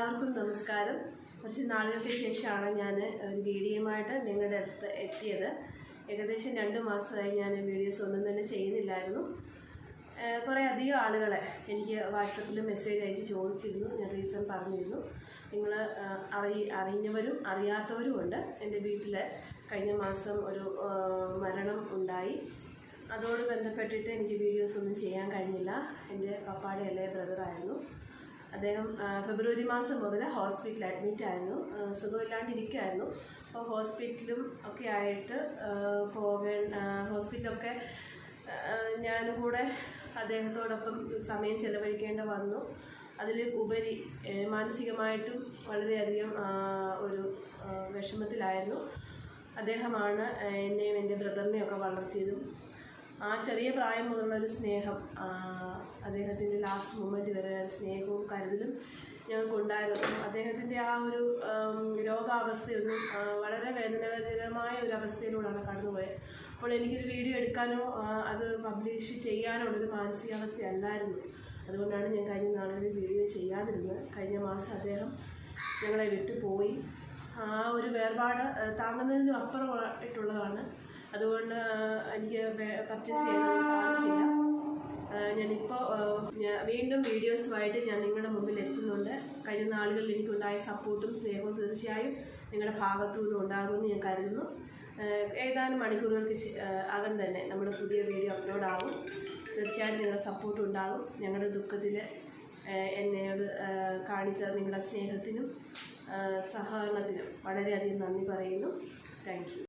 എല്ലാവർക്കും നമസ്കാരം. കുറച്ച് നാളുകൾക്ക് ശേഷമാണ് ഞാൻ ഒരു വീഡിയോയുമായിട്ട് നിങ്ങളുടെ അടുത്ത് എത്തിയത്. ഏകദേശം രണ്ട് മാസമായി ഞാൻ വീഡിയോസ് ഒന്നും തന്നെ ചെയ്യുന്നില്ലായിരുന്നു. കുറേ അധികം ആളുകളെ എനിക്ക് വാട്സപ്പിൽ മെസ്സേജ് അയച്ച് ചോദിച്ചിരുന്നു. ഞാൻ റീസൺ പറഞ്ഞിരുന്നു. നിങ്ങൾ അറി അറിഞ്ഞവരും അറിയാത്തവരും ഉണ്ട്. എന്റെ വീട്ടിൽ കഴിഞ്ഞ മാസം ഒരു മരണം ഉണ്ടായി. അതോട് ബന്ധപ്പെട്ടിട്ട് എനിക്ക് വീഡിയോസ് ഒന്നും ചെയ്യാൻ കഴിഞ്ഞില്ല. എന്റെ പപ്പാടെ ഇളയ ബ്രദറായിരുന്നു. അദ്ദേഹം ഫെബ്രുവരി മാസം മുതൽ ഹോസ്പിറ്റലിൽ അഡ്മിറ്റ് ആയിരുന്നു. സുഖമില്ലാണ്ടിരിക്കുകയായിരുന്നു അപ്പോൾ ഹോസ്പിറ്റലും ഒക്കെ ആയിട്ട് ആ, ഹോസ്പിറ്റലൊക്കെ ഞാനും കൂടെ അദ്ദേഹത്തോടൊപ്പം സമയം ചെലവഴിക്കേണ്ട വന്നു. അതിൽ ഉപരി മാനസികമായിട്ടും വളരെയധികം ഒരു വിഷമത്തിലായിരുന്നു. അദ്ദേഹമാണ് എന്നെയും എന്റെ ബ്രദറിനെയും ഒക്കെ വളർത്തിയതും. ആ ചെറിയ പ്രായം മുതലുള്ള ഒരു സ്നേഹം അദ്ദേഹത്തിന്റെ ലാസ്റ്റ് മൊമെന്റ് വരെ സ്നേഹവും കരുതലും ഞങ്ങൾക്കുണ്ടായിരുന്നു. അദ്ദേഹത്തിന്റെ ആ ഒരു രോഗാവസ്ഥയൊന്നും വളരെ വേദനാജനകമായ ഒരു അവസ്ഥയിലൂടെയാണ് കടന്നുപോയത്. അപ്പോൾ എനിക്കൊരു വീഡിയോ എടുക്കാനോ അത് പബ്ലിഷ് ചെയ്യാനോ ഉള്ളൊരു മാനസികാവസ്ഥ അല്ലായിരുന്നു അതുകൊണ്ടാണ് ഞാൻ കഴിഞ്ഞ നാളുകളിൽ വീഡിയോ ചെയ്യാതിരുന്നത്. കഴിഞ്ഞ മാസം അദ്ദേഹം ഞങ്ങളെ വിട്ടുപോയി. ആ ഒരു വേർപാട് താങ്ങുന്നതിനും അപ്പുറമായിട്ടുള്ളതാണ്. അതുകൊണ്ട് എനിക്ക് പർച്ചേസ് ചെയ്യാൻ സാധിച്ചില്ല. ഞാനിപ്പോൾ വീണ്ടും വീഡിയോസുമായിട്ട് ഞാൻ നിങ്ങളുടെ മുമ്പിൽ എത്തുന്നുണ്ട്. കഴിഞ്ഞ നാളുകളിൽ എനിക്കുണ്ടായ സപ്പോർട്ടും സ്നേഹവും തീർച്ചയായും നിങ്ങളുടെ ഭാഗത്തു നിന്നും ഉണ്ടാകുമെന്ന് ഞാൻ കരുതുന്നു. ഏതാനും മണിക്കൂറുകൾക്ക് അകം തന്നെ നമ്മുടെ പുതിയ വീഡിയോ അപ്ലോഡ് ആകും തീർച്ചയായും നിങ്ങളുടെ സപ്പോർട്ട് ഉണ്ടാകും. ഞങ്ങളുടെ ദുഃഖത്തിൽ എന്നോട് കാണിച്ച നിങ്ങളുടെ സ്നേഹത്തിനും സഹകരണത്തിനും വളരെയധികം നന്ദി പറയുന്നു. താങ്ക്